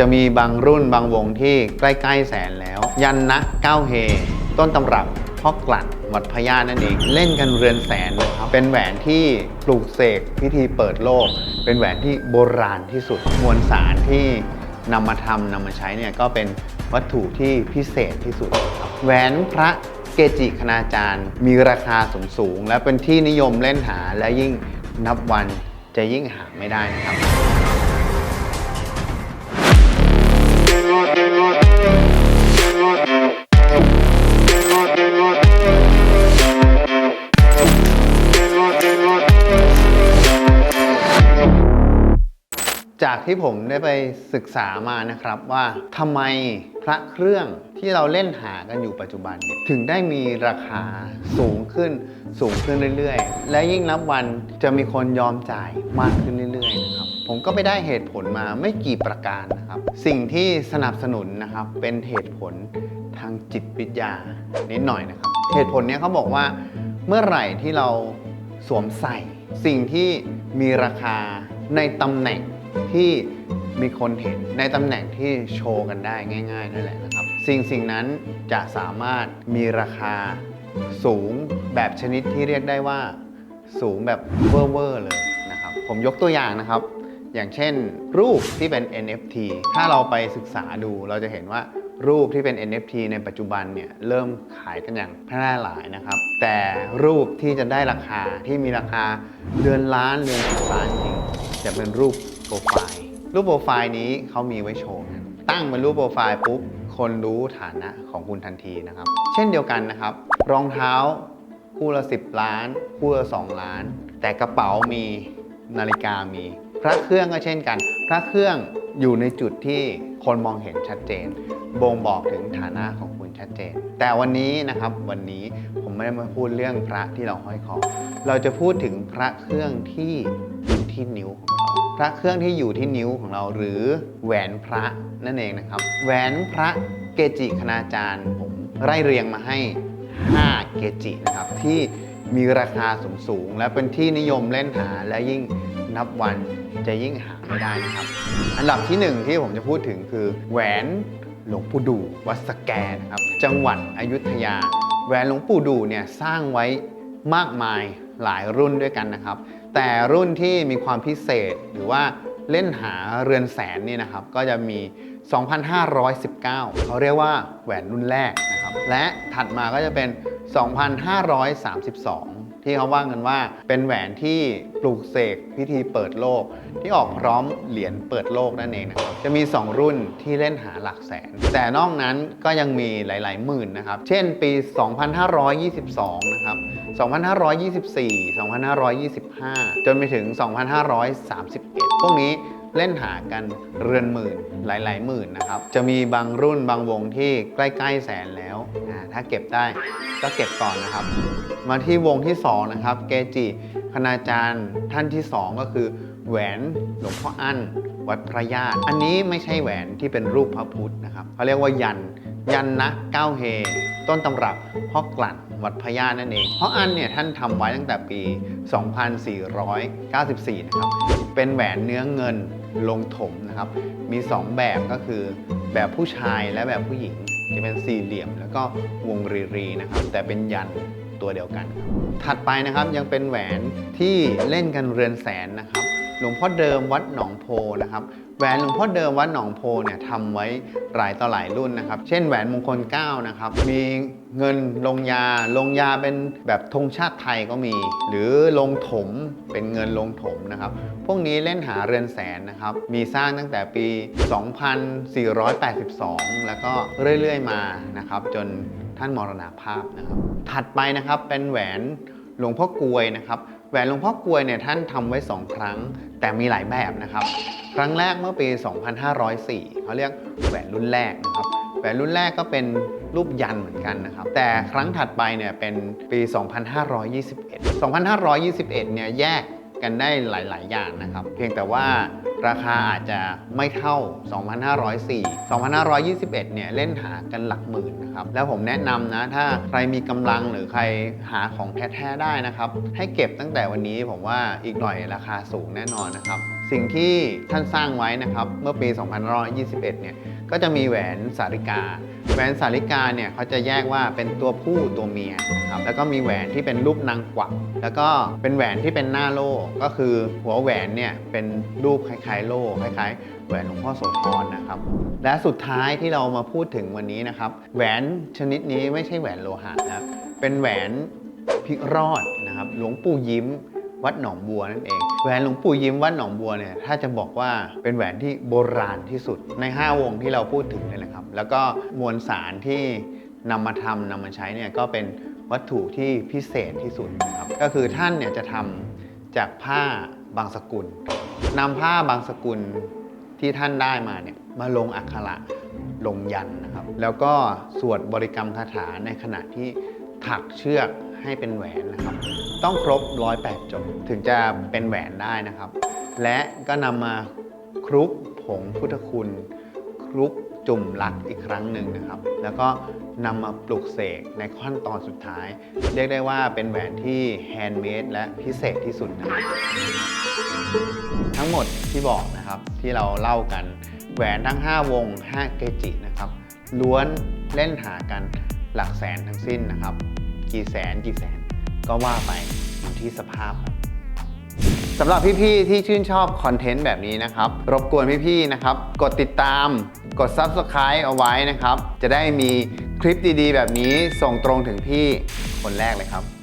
จะมีบางรุ่นบางวงที่ใกล้ ๆ แสนแล้ว ยันนะก้าเฮ ต้นตำรับพ่อกลั่นวัดพญานั่นเอง เล่นกันเรือนแสนเลยครับ เป็นแหวนที่ปลูกเสกพิธีเปิดโลก เป็นแหวนที่โบราณที่สุด มวลสารที่นำมาทำนำมาใช้เนี่ยก็เป็นวัตถุที่พิเศษที่สุดครับแหวนพระเกจิคณาจารย์ มีราคาสูงสูง และเป็นที่นิยมเล่นหาและยิ่งนับวันจะยิ่งหาไม่ได้นะครับ จากที่ผมได้ไปศึกษามานะครับว่าทำไมพระเครื่องที่เราเล่นหากันอยู่ปัจจุบันเนี่ยถึงได้มีราคาสูงขึ้นสูงขึ้นเรื่อยๆ และยิ่งนับวันจะมีคนยอมจ่ายมากขึ้นเรื่อยๆนะครับผมก็ไปได้เหตุผลมาไม่กี่ประการนะครับ สิ่งที่สนับสนุนนะครับเป็นเหตุผลทางจิตวิทยานิดหน่อยนะครับ เหตุผลเนี้ยเขาบอกว่าเมื่อไหร่ที่เราสวมใส่สิ่งที่มีราคาในตำแหน่ง ที่มีคนเห็นในตำแหน่งที่โชว์กันได้ง่ายๆนั่นแหละนะครับ สิ่งสิ่งนั้นจะสามารถมีราคาสูงแบบชนิดที่เรียกได้ว่า สูงแบบเวอร์ๆเลยนะครับ ผมยกตัวอย่างนะครับ อย่างเช่น รูปที่เป็น NFT ถ้าเราไปศึกษาดูเราจะเห็นว่ารูปที่เป็น NFT ในปัจจุบันเนี่ยเริ่มขายกันอย่างแพร่หลายนะครับ แต่รูปที่จะได้ราคาที่มีราคาเดือนล้านเดือนสิบล้านจริงจะเป็นรูป โปรไฟล์ รูปโปรไฟล์นี้เขามีไว้โชว์กันตั้งเป็นรูปโปรไฟล์ปุ๊บ คนรู้ฐานะของคุณทันทีนะครับ เช่นเดียวกันนะครับ รองเท้าคู่ละ 10 ล้าน คู่ละ 2 ล้าน แต่กระเป๋ามีนาฬิกามี พระเครื่องก็เช่นกัน พระเครื่องอยู่ในจุดที่คนมองเห็นชัดเจน บ่งบอกถึงฐานะของคุณชัดเจน แต่วันนี้นะครับวันนี้ผมไม่ได้มาพูดเรื่องพระที่เราห้อยคอเราจะพูดถึงพระเครื่องที่อยู่ที่นิ้วของ พระเครื่องที่อยู่ที่นิ้วของเราหรือแหวนพระนั่นเองนะครับ แหวนพระเกจิคณาจารย์ผมไล่เรียงมาให้ 5 เกจินะครับที่มีราคาสูงสูง และเป็นที่นิยมเล่นหาและยิ่งนับวันจะยิ่งหาไม่ได้นะครับ อันดับที่หนึ่งที่ผมจะพูดถึงคือ แหวนหลวงปู่ดูวัดสแกนะครับจังหวัดอยุธยา แหวนหลวงปู่ดูเนี่ยสร้างไว้มากมายหลายรุ่นด้วยกันนะครับ แต่รุ่นที่มีความพิเศษหรือว่าเล่นหาเรือนแสนนี่นะครับ ก็จะมี 2,519 เขาเรียกว่าแหวนรุ่นแรกนะครับ และถัดมาก็จะเป็น 2,532 ที่เขาว่ากันว่าเป็นแหวนที่ปลูกเสกพิธีเปิดโลก ที่ออกพร้อมเหรียญเปิดโลกนั่นเองนะครับจะมี 2 รุ่นที่เล่นหาหลักแสน แต่นอกนั้นก็ยังมีหลาย ๆ หมื่นนะครับ เช่นปี 2522 นะครับ 2524 2525 จนไปถึง 2531 พวกนี้ เล่นหากันเรือนหมื่นหลาย ๆ หมื่นนะครับ จะมีบางรุ่นบางวงที่ใกล้ ๆ แสนแล้วอ่าถ้าเก็บได้ก็เก็บก่อนนะครับ มาที่วงที่ 2 นะครับ เกจิคณาจารย์ท่านที่ 2 ก็คือ แหวนหลวงพ่ออั้นวัดพระญาติ อันนี้ไม่ใช่แหวนที่เป็นรูปพระพุทธนะครับเขาเรียกว่ายันยันนะเก้าเฮ ต้นตำรับพ่อกลั่นวัดพญานั่นเองเพราะอันเนี่ยท่านทำไว้ตั้งแต่ปี 2494 นะครับ เป็นแหวนเนื้อเงิน ลงถมนะครับ มี 2 แบบก็คือแบบผู้ชายและแบบผู้หญิง จะเป็นสี่เหลี่ยม แล้วก็วงรีรีนะครับ แต่เป็นยันตัวเดียวกัน ถัดไปนะครับยังเป็นแหวนที่เล่นกันเรือนแสนนะครับ หลวงพ่อเดิมวัดหนองโพนะครับแหวนหลวงพ่อเดิมวัดหนองโพเนี่ยทำไว้หลายต่อหลายรุ่นนะครับ เช่นแหวนมงคล9นะครับมีเงินลงยาลงยาเป็นแบบธงชาติไทยก็มี หรือลงถมเป็นเงินลงถมนะครับพวกนี้เล่นหาเรือนแสนนะครับมีสร้างตั้งแต่ปี 2482 แล้วก็เรื่อยๆมานะครับจนท่านมรณภาพนะครับถัดไปนะครับเป็นแหวนหลวงพ่อกลวยนะครับ แหวนหลวงพ่อกลวยเนี่ยท่านทำไว้ 2 ครั้ง แต่มีหลายแบบนะครับ ครั้งแรกเมื่อปี 2504 เขาเรียกแหวนรุ่นแรกนะครับแหวนรุ่นแรกก็เป็นรูปยันเหมือนกันนะครับ แต่ครั้งถัดไปเนี่ยเป็นปี 2521 2521 เนี่ยแยกกันได้หลาย ๆ อย่างนะครับ เพียงแต่ว่า ราคาอาจจะไม่เท่า 2504 2521 เนี่ยเล่นหากันหลักหมื่นนะครับ แล้วผมแนะนำนะ ถ้าใครมีกำลังหรือใครหาของแท้ๆได้นะครับ ให้เก็บตั้งแต่วันนี้ผมว่าอีกหน่อยราคาสูงแน่นอนนะครับ สิ่งที่ท่านสร้างไว้นะครับ เมื่อปี 2521 เนี่ย ก็จะมีแหวนสาริกา แหวนสาริกาเนี่ยเขาจะแยกว่าเป็นตัวผู้ตัวเมียนะครับแล้วก็มีแหวนที่เป็นรูปนางกวักแล้วก็เป็นแหวนที่เป็นหน้าโล่ก็คือหัวแหวนเนี่ยเป็นรูปคล้ายๆ โล่คล้ายๆ แหวนหลวงพ่อโสธรนะครับ และสุดท้ายที่เรามาพูดถึงวันนี้นะครับ แหวนชนิดนี้ไม่ใช่แหวนโลหะนะครับเป็นแหวนพิรอดนะครับหลวงปู่ยิ้ม วัดหนองบัวนั่นเองแหวนหลวงปู่ยิ้มวัดหนองบัวเนี่ยถ้าจะบอกว่าเป็นแหวนที่โบราณที่สุดใน 5 วงที่เราพูดถึงเนี่ยนะครับ แล้วก็มวลสารที่นำมาทำนำมาใช้เนี่ยก็เป็นวัตถุที่พิเศษที่สุดนะครับ ก็คือท่านเนี่ยจะทำจากผ้าบางสกุลนำผ้าบางสกุลที่ท่านได้มาเนี่ยมาลงอักขระลงยันนะครับ แล้วก็สวดบริกรรมคาถาในขณะที่ถักเชือก ให้เป็นแหวนนะครับ ต้องครบ108จบถึงจะเป็นแหวนได้นะครับ และก็นำมาคลุกผงพุทธคุณคลุกจุ่มหลักอีกครั้งหนึ่งนะครับ แล้วก็นำมาปลุกเสกในขั้นตอนสุดท้าย เรียกได้ว่าเป็นแหวนที่แฮนด์เมดและพิเศษที่สุดนะครับทั้งหมดที่บอกนะครับที่เราเล่ากันแหวนทั้ง 5 วง 5 เกจินะครับล้วนเล่นหากันหลักแสนทั้งสิ้นนะครับ กี่แสนกี่แสน ก็ว่าไปอยู่ที่สภาพครับสำหรับพี่ๆที่ชื่นชอบคอนเทนต์แบบนี้นะครับ รบกวนพี่ๆนะครับ กดติดตาม กด Subscribe เอาไว้นะครับ จะได้มีคลิปดีๆ แบบนี้ส่งตรงถึงพี่คนแรกเลยครับ